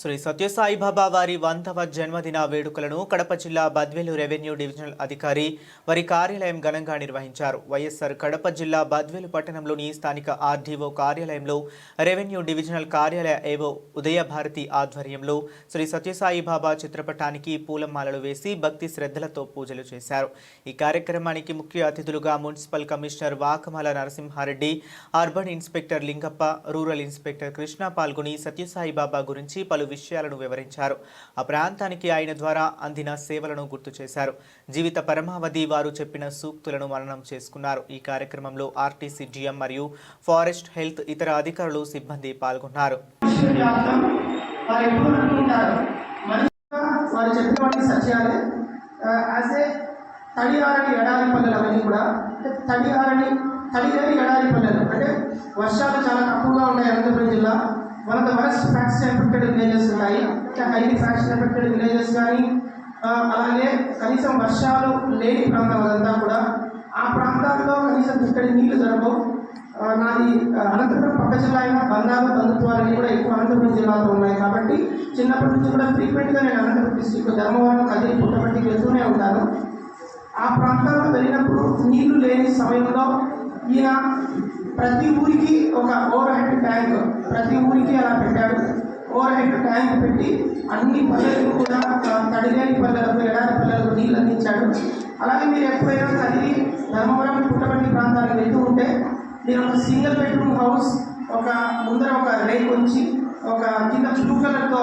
శ్రీ సత్యసాయిబాబా వారి వందవ జన్మదిన వేడుకలను కడప జిల్లా బద్వేలు రెవెన్యూ డివిజనల్ అధికారి వారి కార్యాలయం ఘనంగా నిర్వహించారు. వైఎస్ఆర్ కడప జిల్లా బద్వేలు పట్టణంలోని స్థానిక ఆర్డీఓ కార్యాలయంలో రెవెన్యూ డివిజనల్ కార్యాలయ ఏవో ఉదయభారతి ఆధ్వర్యంలో శ్రీ సత్యసాయిబాబా చిత్రపటానికి పూలమాలలు వేసి భక్తి శ్రద్ధలతో పూజలు చేశారు. ఈ కార్యక్రమానికి ముఖ్య అతిథులుగా municipal commissioner Vakamala Narasimha Reddy urban inspector Lingappa rural inspector Krishna పాల్గొని సత్యసాయిబాబా గురించి పలు విషయాలను వివరించారు. ఆ ప్రాంతానికి ఆయన ద్వారా అందిన సేవలను గుర్తు చేశారు. జీవిత పరమావధి వారు చెప్పిన సూక్తులను మననం చేసుకున్నారు. ఈ కార్యక్రమంలో ఆర్టీసీ జీఎం మరియు ఫారెస్ట్ హెల్త్ ఇతర అధికారులు సిబ్బంది పాల్గొన్నారు. విశ్వవ్యాప్తం వారు చెప్పినటువంటి సత్యాలే యాజ్ ఏ తడియారని ఎడారి పల్లెలు అవన్నీ కూడా అంటే తడియారని తడిలేని ఎడారి పల్లెలు అంటే వర్షాలు చాలా తక్కువగా ఉన్నాయి అనంతపురం జిల్లా. One of the worst faction affected villages ఉన్నాయి హైలీ ఫ్యాక్షన్ ఎఫెక్టెడ్ విలేజెస్ కానీ అలాగే కనీసం వర్షాలు లేని ప్రాంతం అదంతా కూడా ఆ ప్రాంతాల్లో కనీసం ఇక్కడ నీళ్ళు జరగవు నాది అనంతపురం పక్క జిల్లా అయిన బంధాలు బంధుత్వాలన్నీ కూడా ఎక్కువ అనంతపురం జిల్లాలో ఉన్నాయి కాబట్టి చిన్నప్పటి నుంచి కూడా ఫ్రీక్వెంట్గా నేను అనంతపురం డిస్టిక్ ధర్మవరం కదిరి పుట్టపట్టికి వెళ్తూనే ఉంటాను. ఆ ప్రాంతాల్లో వెళ్ళినప్పుడు నీళ్ళు లేని సమయంలో ఈయన ప్రతి ఊరికి ఒక ఓవర్ హెడ్ ట్యాంక్ ప్రతి ఊరికి అలా పెట్టాడు ఓవర్ హెడ్ ట్యాంక్ పెట్టి అన్ని పల్లెలకు కూడా తడిలేని పల్లెలకు ఎడారి పల్లెలకు నీళ్ళు అందించాడు అలాగే మీరు ఎప్పుడైనా చదివి ధర్మవరం పుట్టపల్లి ప్రాంతాలకు వెళ్తూ ఉంటే నేను ఒక సింగిల్ బెడ్రూమ్ హౌస్ ఒక ముందర ఒక రేక్ ఉంచి ఒక కింద బ్లూ కలర్తో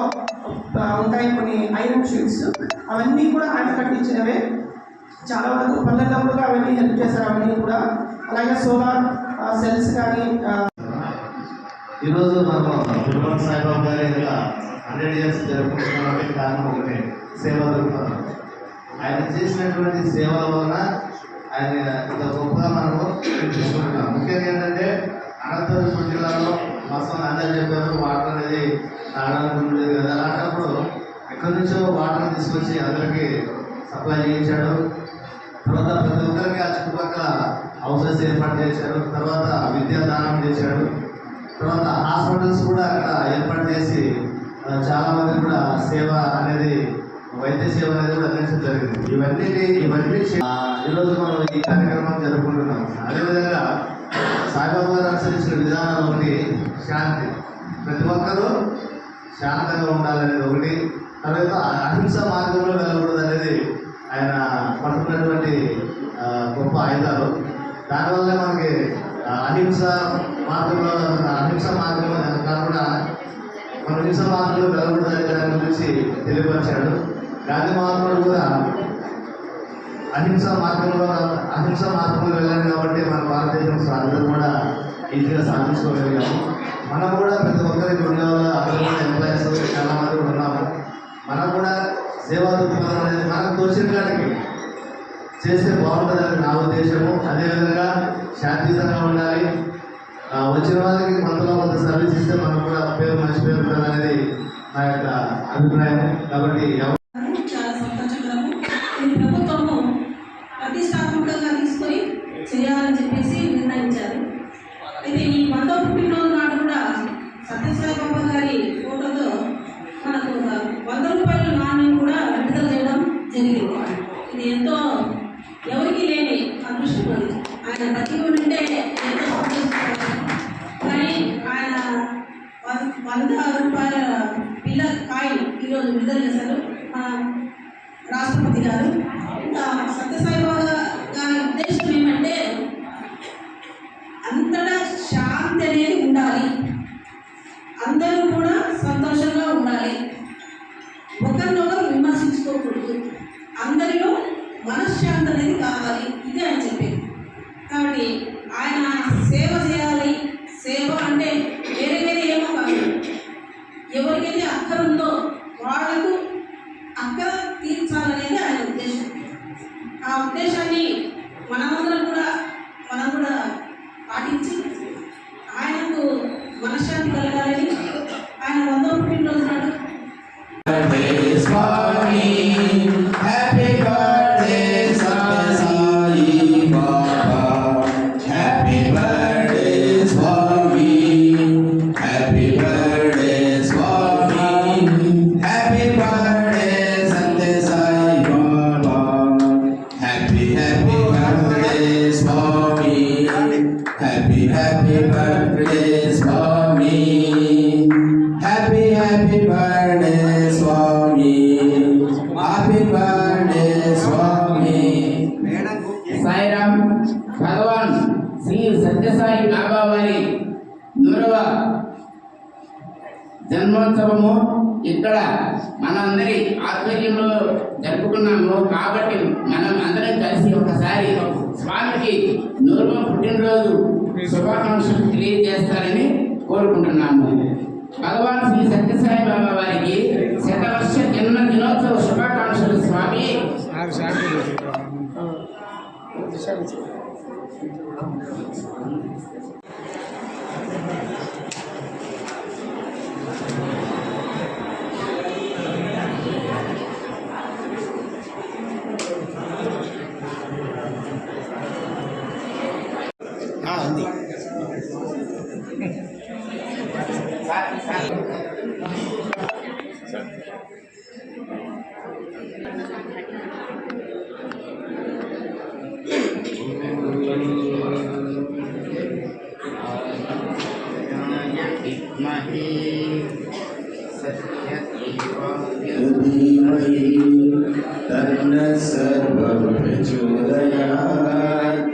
ఉంటాయి కొన్ని ఐరన్ షీట్స్ అవన్నీ కూడా ఆయన కట్టించినవే. చాలా వరకు పల్లెల్లో కూడా అవన్నీ హెల్ప్ చేశారు అవన్నీ కూడా. అలాగే సోలార్ సెల్స్ కానీ ఈరోజు మనం తిరుమల సాయిబాబు గారి ఇలా హండ్రెడ్ ఇయర్స్ జరుపుకుంటున్నామంటే కారణం ఒకటే సేవ ఆయన చేసినటువంటి సేవల వలన ఆయన ఇంత గొప్పగా మనము చూసుకుంటున్నాం. ముఖ్యంగా ఏంటంటే అనంతపురం జిల్లాలో మొత్తం అందరూ చెప్పారు వాటర్ అనేది తాగడానికి ఉండేది కదా. అలాంటప్పుడు ఎక్కడి నుంచో వాటర్ తీసుకొచ్చి అందరికీ సప్లై చేయించాడు. తర్వాత ప్రతి ఒక్కరికి ఆ చుట్టుపక్కల హౌసెస్ ఏర్పాటు చేశారు తర్వాత విద్యా దానం చేశాడు తర్వాత హాస్పిటల్స్ కూడా అక్కడ ఏర్పాటు చేసి చాలామంది కూడా సేవ అనేది వైద్య సేవ అనేది కూడా అందించడం జరిగింది. ఇవన్నీ ఇవన్నీ ఈరోజు మనం ఈ కార్యక్రమం జరుపుకుంటున్నాం. అదేవిధంగా సాయిబాబా గారు అనుసరించిన విధానాలు ఒకటి శాంతి. ప్రతి ఒక్కరూ శాంతంగా ఉండాలనేది ఒకటి. తర్వాత అహింస మార్గంలో వెళ్ళకూడదు అనేది ఆయన పట్టుకున్నటువంటి గొప్ప ఆయుధాలు. దానివల్ల మనకి అహింస మార్గంలో అహింస మార్గంలో కాకుండా మన అహింస మార్గంలో వెళ్ళకూడదు దాని గురించి తెలియపరిచాడు. గాంధీ మహాత్ముడు కూడా అహింస మార్గంలో అహింస మార్గంలో వెళ్ళాలి కాబట్టి మన భారతదేశం అందరూ కూడా ఈజీగా సాధించుకోగలిగాము మనం కూడా ప్రతి ఒక్కరికి ఉండే వాళ్ళ కూడా ఎంప్లాయీస్ చాలా మంది ఉన్నాము. మనం కూడా సేవా దృక్పథం అనేది మనకు తోచిన కాడికి చేస్తే బాగుంటుందని నా ఉద్దేశము. అదేవిధంగా శాంతియుతంగా ఉండాలి. వచ్చిన వాళ్ళకి కొంతలో కొంత సర్వీస్ ఇస్తే మనం కూడా పేరు మంచి పేరు ఉంటుంది అనేది నా యొక్క అభిప్రాయం. కాబట్టి ప్రభుత్వము ప్రతిష్టాత్మకంగా తీసుకొని చేయాలని చెప్పేసి నిర్ణయించారు. అయితే ఈ పుట్టినరోజు నాడు కూడా సత్యసాయి బాబా గారి ఫోటోతో మనకు వంద రూపాయల నాణ్యం కూడా విడుదల చేయడం జరిగింది. ఇది ఎంతో ఎవరికి లేని అదృష్టం అది. ఆయన బతికి ఉంటే ఎంతో సంతోషిస్తారు కానీ ఆయన వంద రూపాయల పిల్ల కాయిన్ ఈరోజు విడుదల చేశారు మన రాష్ట్రపతి గారు. ఇంకా సత్యసాయి మనశ్శాంతి అనేది కావాలి. ఇది ఆయన చెప్పేది. కాబట్టి ఆయన సేవ చేయాలి. సేవ అంటే వేరే వేరే ఏమో కాదు. ఎవరికైతే అక్కరుందో Happy, happy birthday, Swami. Happy, happy birthday, Swami. Happy birthday, Swami. Sairam భగవాన్ శ్రీ సత్యసాయి నాగవారి నూరవ జన్మోత్సవము ఇక్కడ మనందరి ఆధ్వర్యంలో జరుపుకున్నాము కాబట్టి మనం అందరం కలిసి ఒకసారి ఒక స్వామికి నూరు పుట్టినరోజు శుభాకాంక్షలు తెలియజేస్తారని కోరుకుంటున్నాము భగవాన్ శ్రీ సత్యసాయి బాబా వారికి శతవర్ష జన్మ దినోత్సవ శుభాకాంక్షలు స్వామి Karena sebab kecurayaan